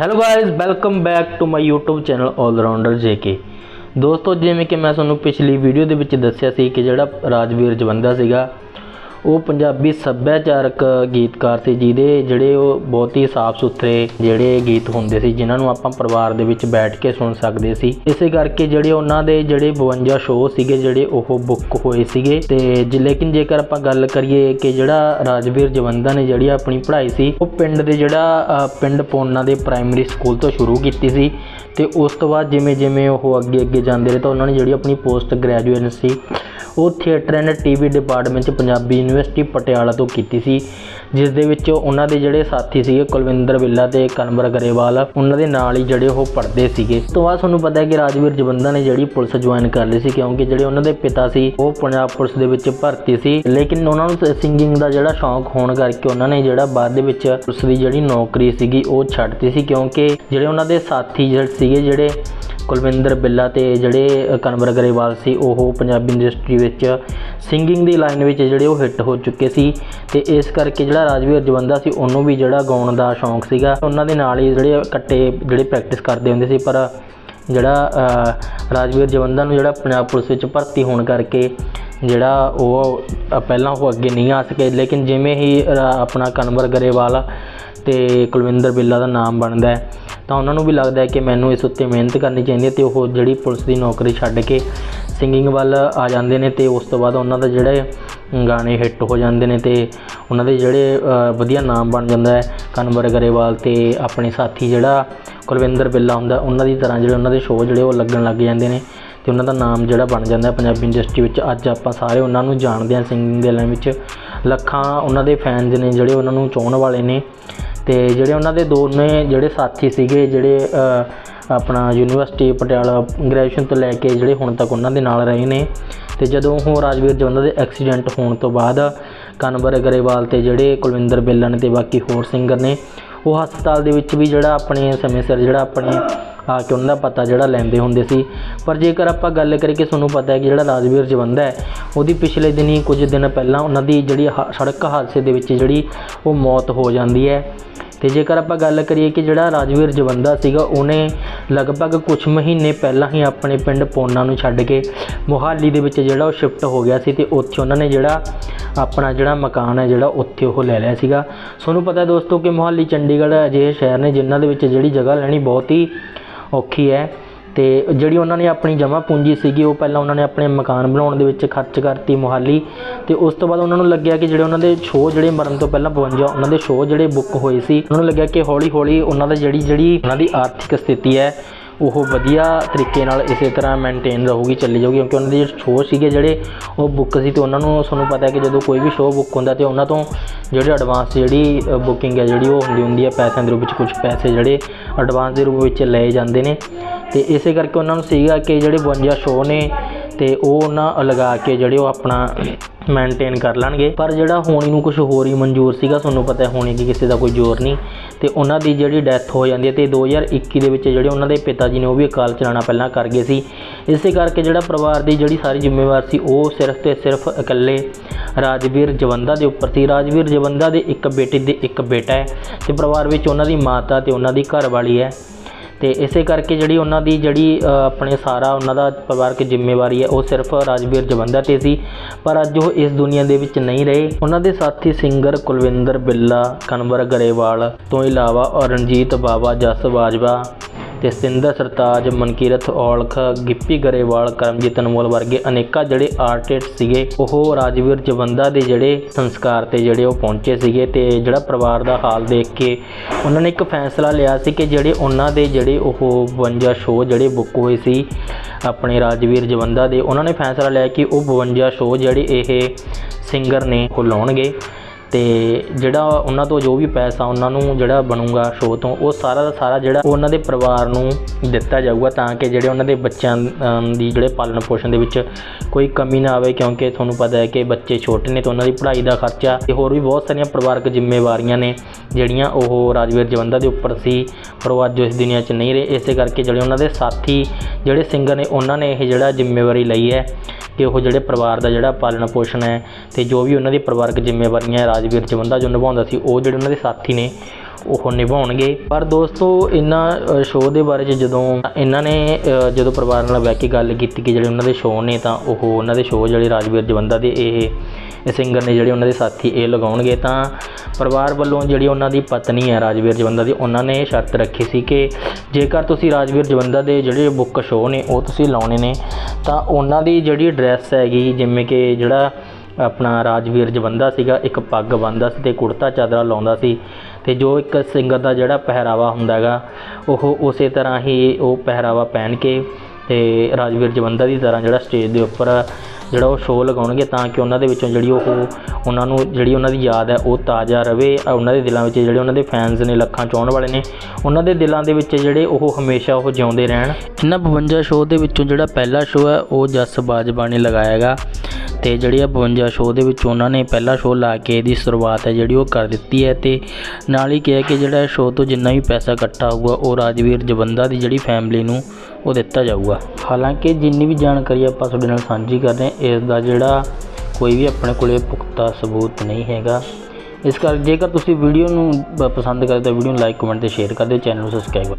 Hello guys welcome back to my YouTube channel All Rounder JK ਦੋਸਤੋ, ਜਿਵੇਂ ਕਿ ਮੈਂ ਤੁਹਾਨੂੰ ਪਿਛਲੀ ਵੀਡੀਓ ਦੇ ਵਿੱਚ ਦੱਸਿਆ ਸੀ ਕਿ ਜਿਹੜਾ ਰਾਜਵੀਰ ਜਵੰਦਾ ਸੀਗਾ ਉਹ ਪੰਜਾਬੀ ਸੱਭਿਆਚਾਰਕ ਗੀਤਕਾਰ ਸੀ, ਜਿਹਦੇ ਜਿਹੜੇ ਉਹ ਬਹੁਤ ਹੀ ਸਾਫ਼ ਸੁਥਰੇ ਜਿਹੜੇ ਗੀਤ ਹੁੰਦੇ ਸੀ, ਜਿਨ੍ਹਾਂ ਨੂੰ ਆਪਾਂ ਪਰਿਵਾਰ ਦੇ ਵਿੱਚ ਬੈਠ ਕੇ ਸੁਣ ਸਕਦੇ ਸੀ। ਇਸੇ ਕਰਕੇ ਜਿਹੜੇ ਉਹਨਾਂ ਦੇ ਜਿਹੜੇ 52 ਸ਼ੋਅ ਸੀਗੇ, ਜਿਹੜੇ ਉਹ ਬੁੱਕ ਹੋਏ ਸੀਗੇ। ਤੇ ਜੇ- ਲੇਕਿਨ ਜੇਕਰ ਆਪਾਂ ਗੱਲ ਕਰੀਏ ਕਿ ਜਿਹੜਾ ਰਾਜਵੀਰ ਜਵੰਦਾ ਨੇ ਜਿਹੜੀ ਆਪਣੀ ਪੜ੍ਹਾਈ ਸੀ, ਉਹ ਪਿੰਡ ਦੇ ਜਿਹੜਾ ਪਿੰਡ ਪੋਨਾ ਦੇ ਪ੍ਰਾਇਮਰੀ ਸਕੂਲ ਤੋਂ ਸ਼ੁਰੂ ਕੀਤੀ ਸੀ। ਤੇ ਉਸ ਤੋਂ ਬਾਅਦ ਜਿਵੇਂ ਜਿਵੇਂ ਉਹ ਅੱਗੇ ਅੱਗੇ ਜਾਂਦੇ ਰਹੇ, ਤਾਂ ਉਹਨਾਂ ਨੇ ਜਿਹੜੀ ਆਪਣੀ ਪੋਸਟ ਗ੍ਰੈਜੂਏਸ਼ਨ ਸੀ, ਉਹ ਥੀਏਟਰ ਐਂਡ ਟੀਵੀ ਡਿਪਾਰਟਮੈਂਟ ਚ ਪੰਜਾਬੀ ਯੂਨੀਵਰਸਿਟੀ ਪਟਿਆਲਾ ਤੋਂ ਕੀਤੀ ਸੀ ਜਿਸ ਦੇ ਵਿੱਚ ਉਹਨਾਂ ਦੇ ਜਿਹੜੇ ਸਾਥੀ ਸੀਗੇ ਕੁਲਵਿੰਦਰ ਵਿੱਲਾ ਤੇ ਕਨਵਰ ਗਰੇਵਾਲ ਉਹਨਾਂ ਦੇ ਨਾਲ ਹੀ ਜਿਹੜੇ ਉਹ ਪੜ੍ਹਦੇ ਸੀਗੇ। ਤੋਂ ਬਾਅਦ ਤੁਹਾਨੂੰ ਪਤਾ ਹੈ ਕਿ ਰਾਜਵੀਰ ਜਵੰਦਾ ਨੇ ਜਿਹੜੀ ਪੁਲਿਸ ਜੁਆਇਨ ਕਰ ਲਈ ਸੀ, ਕਿਉਂਕਿ ਜਿਹੜੇ ਉਹਨਾਂ ਦੇ ਪਿਤਾ ਸੀ, ਉਹ ਪੰਜਾਬ ਪੁਲਿਸ ਦੇ ਵਿੱਚ ਭਰਤੀ ਸੀ। ਲੇਕਿਨ ਉਹਨਾਂ ਨੂੰ ਸਿੰਗਿੰਗ ਦਾ ਜਿਹੜਾ ਸ਼ੌਂਕ ਹੋਣ ਕਰਕੇ ਉਹਨਾਂ ਨੇ ਜਿਹੜਾ ਬਾਅਦ ਦੇ ਵਿੱਚ ਪੁਲਿਸ ਦੀ ਜਿਹੜੀ ਨੌਕਰੀ ਸੀਗੀ, ਉਹ ਛੱਡਤੀ ਸੀ, ਕਿਉਂਕਿ ਜਿਹੜੇ ਉਹਨਾਂ ਦੇ ਸਾਥੀ ਜਿਹੜੇ ਸੀਗੇ, ਜਿਹੜੇ ਕੁਲਵਿੰਦਰ ਬਿੱਲਾ ਤੇ ਜਿਹੜੇ ਕਨਵਰ ਗਰੇਵਾਲ ਸੀ, ਉਹ ਪੰਜਾਬੀ ਇੰਡਸਟਰੀ ਵਿੱਚ ਸਿੰਗਿੰਗ ਦੀ ਲਾਈਨ ਵਿੱਚ ਜਿਹੜੇ ਉਹ ਹਿੱਟ ਹੋ ਚੁੱਕੇ ਸੀ ਤੇ ਇਸ ਕਰਕੇ ਜਿਹੜਾ ਰਾਜਵੀਰ ਜਵੰਦਾ ਸੀ, ਉਹਨੂੰ ਵੀ ਜਿਹੜਾ ਗਾਉਣ ਦਾ ਸ਼ੌਂਕ ਸੀਗਾ। ਉਹਨਾਂ ਦੇ ਨਾਲ ਹੀ ਜਿਹੜੇ ਇਕੱਠੇ ਜਿਹੜੇ ਪ੍ਰੈਕਟਿਸ ਕਰਦੇ ਹੁੰਦੇ ਸੀ, ਪਰ ਜਿਹੜਾ ਰਾਜਵੀਰ ਜਵੰਦਾ ਨੂੰ ਜਿਹੜਾ ਪੰਜਾਬ ਪੁਲਿਸ ਵਿੱਚ ਭਰਤੀ ਹੋਣ ਕਰਕੇ ਜਿਹੜਾ ਉਹ ਪਹਿਲਾਂ ਉਹ ਅੱਗੇ ਨਹੀਂ ਆ ਸਕੇ। ਲੇਕਿਨ ਜਿਵੇਂ ਹੀ ਆਪਣਾ ਕਨਵਰ ਗਰੇਵਾਲ ਤੇ ਕੁਲਵਿੰਦਰ ਬਿੱਲਾ ਦਾ ਨਾਮ ਬਣਦਾ ਹੈ ਤਾਂ ਉਹਨਾਂ ਨੂੰ ਵੀ ਲੱਗਦਾ ਹੈ ਕਿ ਮੈਨੂੰ ਇਸ ਉੱਤੇ ਮਿਹਨਤ ਕਰਨੀ ਚਾਹੀਦੀ ਹੈ ਤੇ ਉਹ ਜਿਹੜੀ ਪੁਲਿਸ ਦੀ ਨੌਕਰੀ ਛੱਡ ਕੇ ਸਿੰਗਿੰਗ ਵੱਲ ਆ ਜਾਂਦੇ ਨੇ ਤੇ ਉਸ ਤੋਂ ਬਾਅਦ ਉਹਨਾਂ ਦਾ ਜਿਹੜੇ ਗਾਣੇ ਹਿੱਟ ਹੋ ਜਾਂਦੇ ਨੇ ਤੇ ਉਹਨਾਂ ਦੇ ਜਿਹੜੇ ਵਧੀਆ ਨਾਮ ਬਣ ਜਾਂਦਾ ਹੈ। ਕਨਵਰ ਗਰੇਵਾਲ ਤੇ ਆਪਣੇ ਸਾਥੀ ਜਿਹੜਾ ਕੁਲਵਿੰਦਰ ਬਿੱਲਾ ਹੁੰਦਾ, ਉਹਨਾਂ ਦੀ ਤਰ੍ਹਾਂ ਜਿਹੜੇ ਉਹਨਾਂ ਦੇ ਸ਼ੋਅ ਜਿਹੜੇ ਉਹ ਲੱਗਣ ਲੱਗ ਜਾਂਦੇ ਨੇ ਤੇ ਉਹਨਾਂ ਦਾ ਨਾਮ ਜਿਹੜਾ ਬਣ ਜਾਂਦਾ ਹੈ ਪੰਜਾਬੀ ਇੰਡਸਟਰੀ ਵਿੱਚ। ਅੱਜ ਆਪਾਂ ਸਾਰੇ ਉਹਨਾਂ ਨੂੰ ਜਾਣਦੇ ਹਾਂ ਸਿੰਗਿੰਗ ਦੇ ਲਾਈਨ ਵਿੱਚ। ਲੱਖਾਂ ਉਹਨਾਂ ਦੇ ਫੈਨਸ ਨੇ ਜਿਹੜੇ ਉਹਨਾਂ ਨੂੰ ਚਾਹਣ ਵਾਲੇ ਨੇ। ਤੇ ਜਿਹੜੇ ਉਹਨਾਂ ਦੇ ਦੋਨੇ ਜਿਹੜੇ ਸਾਥੀ ਸੀਗੇ, ਜਿਹੜੇ ਆਪਣਾ ਯੂਨੀਵਰਸਿਟੀ ਪਟਿਆਲਾ ਗ੍ਰੈਜੂਏਸ਼ਨ ਤੋਂ ਲੈ ਕੇ ਜਿਹੜੇ ਹੁਣ ਤੱਕ ਉਹਨਾਂ ਦੇ ਨਾਲ ਰਹੇ ਨੇ, ਤੇ ਜਦੋਂ ਉਹ ਰਾਜਵੀਰ ਜਵੰਦਾ ਦੇ ਐਕਸੀਡੈਂਟ ਹੋਣ ਤੋਂ ਬਾਅਦ ਕਨਵਰ ਗਰੇਵਾਲ ਤੇ ਜਿਹੜੇ ਕੁਲਵਿੰਦਰ ਬਿੱਲਾ ਨੇ ਤੇ ਬਾਕੀ ਹੋਰ ਸਿੰਗਰ ਨੇ, ਉਹ ਹਸਪਤਾਲ ਦੇ ਵਿੱਚ ਵੀ ਜਿਹੜਾ ਆਪਣੇ ਸਮੇਂ ਸਿਰ ਜਿਹੜਾ ਆਪਣੇ ਆ ਕੇ ਉਹਨਾਂ ਦਾ ਪਤਾ ਜਿਹੜਾ ਲੈਂਦੇ ਹੁੰਦੇ ਸੀ। ਪਰ ਜੇਕਰ ਆਪਾਂ ਗੱਲ ਕਰੀਏ ਕਿ ਤੁਹਾਨੂੰ ਪਤਾ ਹੈ ਕਿ ਜਿਹੜਾ ਰਾਜਵੀਰ ਜਵੰਦਾ ਹੈ, ਉਹਦੀ ਪਿਛਲੇ ਦਿਨੀ ਕੁਝ ਦਿਨ ਪਹਿਲਾਂ ਉਹਨਾਂ ਦੀ ਜਿਹੜੀ ਹਾ- ਸੜਕ ਹਾਦਸੇ ਦੇ ਵਿੱਚ ਜਿਹੜੀ ਉਹ ਮੌਤ ਹੋ ਜਾਂਦੀ ਹੈ। ਤੇ ਜੇਕਰ ਆਪਾਂ ਗੱਲ ਕਰੀਏ ਕਿ ਜਿਹੜਾ ਰਾਜਵੀਰ ਜਵੰਦਾ ਸੀਗਾ, ਉਹਨੇ ਲਗਭਗ ਕੁਝ ਮਹੀਨੇ ਪਹਿਲਾਂ ਹੀ ਆਪਣੇ ਪਿੰਡ ਪੋਨਾ ਨੂੰ ਛੱਡ ਕੇ ਮੁਹਾਲੀ ਦੇ ਵਿੱਚ ਜਿਹੜਾ ਉਹ ਸ਼ਿਫਟ ਹੋ ਗਿਆ ਸੀ ਤੇ ਉੱਥੇ ਉਹਨਾਂ ਨੇ ਜਿਹੜਾ ਆਪਣਾ ਜਿਹੜਾ ਮਕਾਨ ਹੈ, ਜਿਹੜਾ ਉੱਥੇ ਉਹ ਲੈ ਲਿਆ ਸੀਗਾ। ਤੁਹਾਨੂੰ ਪਤਾ ਦੋਸਤੋ ਕਿ ਮੁਹਾਲੀ ਚੰਡੀਗੜ੍ਹ ਅਜਿਹੇ ਸ਼ਹਿਰ ਨੇ ਜਿਨ੍ਹਾਂ ਦੇ ਵਿੱਚ ਜਿਹੜੀ ਜਗ੍ਹਾ ਲੈਣੀ ਬਹੁਤ ਹੀ ਔਖੀ ਹੈ ਤੇ ਜਿਹੜੀ ਉਹਨਾਂ ਨੇ ਆਪਣੀ ਜਮ੍ਹਾਂ ਪੂੰਜੀ ਸੀਗੀ, ਉਹ ਪਹਿਲਾਂ ਉਹਨਾਂ ਨੇ ਆਪਣੇ ਮਕਾਨ ਬਣਾਉਣ ਦੇ ਵਿੱਚ ਖਰਚ ਕਰਤੀ, ਮੁਹਾਲੀ ਤੇ ਉਸ ਤੋਂ ਬਾਅਦ ਉਹਨਾਂ ਨੂੰ ਲੱਗਿਆ ਕਿ ਜਿਹੜੇ ਉਹਨਾਂ ਦੇ ਸ਼ੋਅ ਜਿਹੜੇ ਮਰਨ ਤੋਂ ਪਹਿਲਾਂ 52 ਉਹਨਾਂ ਦੇ ਸ਼ੋਅ ਜਿਹੜੇ ਬੁੱਕ ਹੋਏ ਸੀ, ਉਹਨਾਂ ਨੂੰ ਲੱਗਿਆ ਕਿ ਹੌਲੀ ਹੌਲੀ ਉਹਨਾਂ ਦਾ ਜਿਹੜੀ ਜਿਹੜੀ ਉਹਨਾਂ ਦੀ ਆਰਥਿਕ ਸਥਿਤੀ ਹੈ ਉਹ ਵਧੀਆ ਤਰੀਕੇ ਨਾਲ ਇਸੇ ਤਰ੍ਹਾਂ ਮੇਨਟੇਨ ਰਹੂਗੀ, ਚੱਲੀ ਜਾਊਗੀ, ਕਿਉਂਕਿ ਉਹਨਾਂ ਦੇ ਸ਼ੋਅ ਸੀਗੇ ਜਿਹੜੇ ਉਹ ਬੁੱਕ ਸੀ ਤੇ ਉਹਨਾਂ ਨੂੰ ਤੁਹਾਨੂੰ ਪਤਾ ਹੈ ਕਿ ਜਦੋਂ ਕੋਈ ਵੀ ਸ਼ੋਅ ਬੁੱਕ ਹੁੰਦਾ ਤੇ ਉਹਨਾਂ ਤੋਂ ਜਿਹੜੇ ਐਡਵਾਂਸ ਜਿਹੜੀ ਬੁਕਿੰਗ ਹੈ ਜਿਹੜੀ ਉਹ ਹੁੰਦੀ ਹੁੰਦੀ ਹੈ, ਪੈਸਿਆਂ ਦੇ ਰੂਪ ਵਿੱਚ ਕੁਝ ਪੈਸੇ ਜਿਹੜੇ ਐਡਵਾਂਸ ਦੇ ਰੂਪ ਵਿੱਚ ਲਏ ਜਾਂਦੇ ਨੇ। ਤੇ ਇਸੇ ਕਰਕੇ ਉਹਨਾਂ ਨੂੰ ਸੀਗਾ ਕਿ ਜਿਹੜੇ 52 ਸ਼ੋਅ ਨੇ ਤੇ ਉਹ ਉਹਨਾਂ ਲਗਾ ਕੇ ਜਿਹੜੇ ਉਹ ਆਪਣਾ ਮੇਨਟੇਨ ਕਰ ਲੈਣਗੇ। ਪਰ ਜਿਹੜਾ ਹੋਣੀ ਨੂੰ ਕੁਝ ਹੋਰ ਹੀ ਮਨਜ਼ੂਰ ਸੀਗਾ, ਤੁਹਾਨੂੰ ਪਤਾ ਹੋਣੀ ਕਿ ਕਿਸੇ ਦਾ ਕੋਈ ਜ਼ੋਰ ਨਹੀਂ। ਤੇ ਉਹਨਾਂ ਦੀ ਜਿਹੜੀ ਡੈਥ ਹੋ ਜਾਂਦੀ ਹੈ ਤੇ 2021 ਦੇ ਵਿੱਚ ਜਿਹੜੇ ਉਹਨਾਂ ਦੇ ਪਿਤਾ ਜੀ ਨੇ ਉਹ ਵੀ ਅਕਾਲ ਚਲਾਣਾ ਪਹਿਲਾਂ ਕਰ ਗਏ ਸੀ। ਇਸੇ ਕਰਕੇ ਜਿਹੜਾ ਪਰਿਵਾਰ ਦੀ ਜਿਹੜੀ ਸਾਰੀ ਜ਼ਿੰਮੇਵਾਰ ਸੀ, ਉਹ ਸਿਰਫ ਤੇ ਸਿਰਫ ਇਕੱਲੇ ਰਾਜਵੀਰ ਜਵੰਦਾ ਦੇ ਉੱਪਰ ਸੀ। ਰਾਜਵੀਰ ਜਵੰਦਾ ਦੇ ਇੱਕ ਬੇਟੀ ਦੇ ਇੱਕ ਬੇਟਾ ਹੈ ਤੇ ਪਰਿਵਾਰ ਵਿੱਚ ਉਹਨਾਂ ਦੀ ਮਾਤਾ ਤੇ ਉਹਨਾਂ ਦੀ ਘਰਵਾਲੀ ਹੈ। ਤੇ ਇਸੇ ਕਰਕੇ ਜਿਹੜੀ ਉਹਨਾਂ ਦੀ ਜਿਹੜੀ ਆਪਣੇ ਸਾਰਾ ਉਹਨਾਂ ਦਾ ਪਰਿਵਾਰਕ ਜ਼ਿੰਮੇਵਾਰੀ ਹੈ, ਉਹ ਸਿਰਫ ਰਾਜਵੀਰ ਜਵੰਦਾ ਤੇ ਸੀ। ਪਰ ਅੱਜ ਉਹ ਇਸ ਦੁਨੀਆ ਦੇ ਵਿੱਚ ਨਹੀਂ ਰਹੇ। ਉਹਨਾਂ ਦੇ ਸਾਥੀ ਸਿੰਗਰ ਕੁਲਵਿੰਦਰ ਬਿੱਲਾ, ਕਨਵਰ ਗਰੇਵਾਲ, ਤੋਂ ਇਲਾਵਾ ਰਣਜੀਤ ਬਾਵਾ, ਜਸ ਬਾਜਵਾ ਤੇ ਸਿੰਦਰ ਸਰਤਾਜ, ਮਨਕੀਰਤ ਔਲਖ, ਗਿੱਪੀ ਗਰੇਵਾਲ, ਕਰਮਜੀਤ ਅਨਮੋਲ ਵਰਗੇ ਅਨੇਕਾਂ ਜਿਹੜੇ ਆਰਟਿਸਟ ਸੀਗੇ, ਉਹ ਰਾਜਵੀਰ ਜਵੰਦਾ ਦੇ ਜਿਹੜੇ ਸੰਸਕਾਰ ਤੇ ਜਿਹੜੇ ਉਹ ਪਹੁੰਚੇ ਸੀਗੇ ਤੇ ਜਿਹੜਾ ਪਰਿਵਾਰ ਦਾ ਹਾਲ ਦੇਖ ਕੇ ਉਹਨਾਂ ਨੇ ਇੱਕ ਫੈਸਲਾ ਲਿਆ ਸੀ ਕਿ ਜਿਹੜੇ ਉਹਨਾਂ ਦੇ ਜਿਹੜੇ ਉਹ 52 ਸ਼ੋਅ ਜਿਹੜੇ ਬੁੱਕ ਹੋਏ ਸੀ ਆਪਣੇ ਰਾਜਵੀਰ ਜਵੰਦਾ ਦੇ, ਉਹਨਾਂ ਨੇ ਫੈਸਲਾ ਲਿਆ ਕਿ ਉਹ 52 ਸ਼ੋਅ ਜਿਹੜੇ ਇਹ ਸਿੰਗਰ ਨੇ ਉਹ ਲਾਉਣਗੇ। ਤੇ ਜਿਹੜਾ ਉਹਨਾਂ ਤੋਂ ਜੋ ਵੀ ਪੈਸਾ ਉਹਨਾਂ ਨੂੰ ਜਿਹੜਾ ਬਣੂਗਾ ਸ਼ੋਅ ਤੋਂ, ਉਹ ਸਾਰਾ ਦਾ ਸਾਰਾ ਜਿਹੜਾ ਉਹ ਉਹਨਾਂ ਦੇ ਪਰਿਵਾਰ ਨੂੰ ਦਿੱਤਾ ਜਾਊਗਾ ਤਾਂ ਕਿ ਜਿਹੜੇ ਉਹਨਾਂ ਦੇ ਬੱਚਿਆਂ ਦੀ ਜਿਹੜੇ ਪਾਲਣ ਪੋਸ਼ਣ ਦੇ ਵਿੱਚ ਕੋਈ ਕਮੀ ਨਾ ਆਵੇ, ਕਿਉਂਕਿ ਤੁਹਾਨੂੰ ਪਤਾ ਹੈ ਕਿ ਬੱਚੇ ਛੋਟੇ ਨੇ ਤਾਂ ਉਹਨਾਂ ਦੀ ਪੜ੍ਹਾਈ ਦਾ ਖਰਚਾ ਤੇ ਹੋਰ ਵੀ ਬਹੁਤ ਸਾਰੀਆਂ ਪਰਿਵਾਰਕ ਜ਼ਿੰਮੇਵਾਰੀਆਂ ਨੇ ਜਿਹੜੀਆਂ ਉਹ ਰਾਜਵੀਰ ਜਵੰਦਾ ਦੇ ਉੱਪਰ ਸੀ, ਪਰ ਉਹ ਅੱਜ ਇਸ ਦੁਨੀਆ 'ਚ ਨਹੀਂ ਰਹੇ। ਇਸੇ ਕਰਕੇ ਜਿਹੜੇ ਉਹਨਾਂ ਦੇ ਸਾਥੀ, ਜਿਹੜੇ ਸਿੰਗਰ ਨੇ, ਉਹਨਾਂ ਨੇ ਇਹ ਜਿਹੜਾ ਜ਼ਿੰਮੇਵਾਰੀ ਲਈ ਹੈ ਕਿ ਉਹ ਜਿਹੜੇ ਪਰਿਵਾਰ ਦਾ ਜਿਹੜਾ ਪਾਲਣ ਪੋਸ਼ਣ ਹੈ ਅਤੇ ਜੋ ਵੀ ਉਹਨਾਂ ਦੀ ਪਰਿਵਾਰਕ ਜ਼ਿੰਮੇਵਾਰੀਆਂ ਹੈ, ਰਾਜਵੀਰ ਜਵੰਦਾ ਜੋ ਨਿਭਾਉਂਦਾ ਸੀ, ਉਹ ਜਿਹੜੇ ਉਹਨਾਂ ਦੇ ਸਾਥੀ ਨੇ ਉਹ ਨਿਭਾਉਣਗੇ। ਪਰ ਦੋਸਤੋ, ਇਹਨਾਂ ਸ਼ੋਅ ਦੇ ਬਾਰੇ 'ਚ ਜਦੋਂ ਇਹਨਾਂ ਨੇ ਜਦੋਂ ਪਰਿਵਾਰ ਨਾਲ ਬਹਿ ਕੇ ਗੱਲ ਕੀਤੀ ਕਿ ਜਿਹੜੇ ਉਹਨਾਂ ਦੇ ਸ਼ੋਅ ਨੇ, ਤਾਂ ਉਹ ਉਹਨਾਂ ਦੇ ਸ਼ੋਅ ਜਿਹੜੇ ਰਾਜਵੀਰ ਜਵੰਦਾ ਦੇ ਇਹ ਸਿੰਗਰ ਨੇ ਜਿਹੜੇ ਉਹਨਾਂ ਦੇ ਸਾਥੀ ਇਹ ਲਗਾਉਣਗੇ, ਤਾਂ ਪਰਿਵਾਰ ਵੱਲੋਂ ਜਿਹੜੀ ਉਹਨਾਂ ਦੀ ਪਤਨੀ ਹੈ ਰਾਜਵੀਰ ਜਵੰਦਾ ਦੀ, ਉਹਨਾਂ ਨੇ ਸ਼ਰਤ ਰੱਖੀ ਸੀ ਕਿ ਜੇਕਰ ਤੁਸੀਂ ਰਾਜਵੀਰ ਜਵੰਦਾ ਦੇ ਜਿਹੜੇ ਬੁੱਕ ਸ਼ੋਅ ਨੇ, ਉਹ ਤੁਸੀਂ ਲਾਉਣੇ ਨੇ, ਤਾਂ ਉਹਨਾਂ ਦੀ ਜਿਹੜੀ ਡਰੈਸ ਹੈਗੀ, ਜਿਵੇਂ ਕਿ ਜਿਹੜਾ ਆਪਣਾ ਰਾਜਵੀਰ ਜਵੰਦਾ ਸੀਗਾ, ਇੱਕ ਪੱਗ ਬੰਨਦਾ ਸੀ ਤੇ ਕੁੜਤਾ ਚਾਦਰਾ ਲਾਉਂਦਾ ਸੀ ਤੇ ਜੋ ਇੱਕ ਸਿੰਗਰ ਦਾ ਜਿਹੜਾ ਪਹਿਰਾਵਾ ਹੁੰਦਾ ਹੈਗਾ, ਉਹ ਉਸੇ ਤਰ੍ਹਾਂ ਹੀ ਉਹ ਪਹਿਰਾਵਾ ਪਹਿਨ ਕੇ ਤੇ ਰਾਜਵੀਰ ਜਵੰਦਾ ਦੀ ਤਰ੍ਹਾਂ ਜਿਹੜਾ ਸਟੇਜ ਦੇ ਉੱਪਰ ਜਿਹੜਾ ਉਹ ਸ਼ੋਅ ਲਗਾਉਣਗੇ ਤਾਂ ਕਿ ਉਹਨਾਂ ਦੇ ਵਿੱਚੋਂ ਜਿਹੜੀ ਉਹ ਉਹਨਾਂ ਨੂੰ ਜਿਹੜੀ ਉਹਨਾਂ ਦੀ ਯਾਦ ਹੈ, ਉਹ ਤਾਜ਼ਾ ਰਵੇ। ਉਹਨਾਂ ਦੇ ਦਿਲਾਂ ਵਿੱਚ ਜਿਹੜੇ ਉਹਨਾਂ ਦੇ ਫੈਨਸ ਨੇ ਲੱਖਾਂ ਚਾਹਣ ਵਾਲੇ ਨੇ, ਉਹਨਾਂ ਦੇ ਦਿਲਾਂ ਦੇ ਵਿੱਚ ਜਿਹੜੇ ਉਹ ਹਮੇਸ਼ਾ ਉਹ ਜਿਉਂਦੇ ਰਹਿਣ। ਇਹਨਾਂ 52 ਸ਼ੋਅ ਦੇ ਵਿੱਚੋਂ ਜਿਹੜਾ ਪਹਿਲਾ ਸ਼ੋਅ ਹੈ, ਉਹ ਜਸ ਬਾਜਵਾ ਨੇ ਲਗਾਇਆ ਹੈਗਾ। ਤੇ ਜਿਹੜੀ ਆ 52 ਸ਼ੋਅ ਦੇ ਵਿੱਚ ਉਹਨਾਂ ਨੇ ਪਹਿਲਾ ਸ਼ੋਅ ਲਾ ਕੇ ਇਹਦੀ ਸ਼ੁਰੂਆਤ ਹੈ ਜਿਹੜੀ ਉਹ ਕਰ ਦਿੱਤੀ ਹੈ ਤੇ ਨਾਲ ਹੀ ਕਿਹਾ ਕਿ ਜਿਹੜਾ ਸ਼ੋਅ ਤੋਂ ਜਿੰਨਾ ਵੀ ਪੈਸਾ ਇਕੱਠਾ ਹੋਊਗਾ, ਉਹ ਰਾਜਵੀਰ ਜਵੰਦਾ ਦੀ ਜਿਹੜੀ ਫੈਮਿਲੀ ਨੂੰ ਉਹ ਦਿੱਤਾ ਜਾਊਗਾ। ਹਾਲਾਂਕਿ ਜਿੰਨੀ ਵੀ ਜਾਣਕਾਰੀ ਆਪਾਂ ਤੁਹਾਡੇ ਨਾਲ ਸਾਂਝੀ ਕਰ ਰਹੇ ਹਾਂ ਇਸ ਦਾ ਜਿਹੜਾ ਕੋਈ ਵੀ ਆਪਣੇ ਕੋਲੇ ਪੁਖਤਾ ਸਬੂਤ ਨਹੀਂ ਹੈਗਾ। ਇਸ ਕਰਕੇ ਜੇਕਰ ਤੁਸੀਂ ਵੀਡੀਓ ਨੂੰ ਪਸੰਦ ਕਰਦੇ ਤਾਂ ਵੀਡੀਓ ਨੂੰ ਲਾਈਕ ਕਮੈਂਟ ਤੇ ਸ਼ੇਅਰ ਕਰ ਦਿਓ ਚੈਨਲ ਨੂੰ ਸਬਸਕ੍ਰਾਈਬ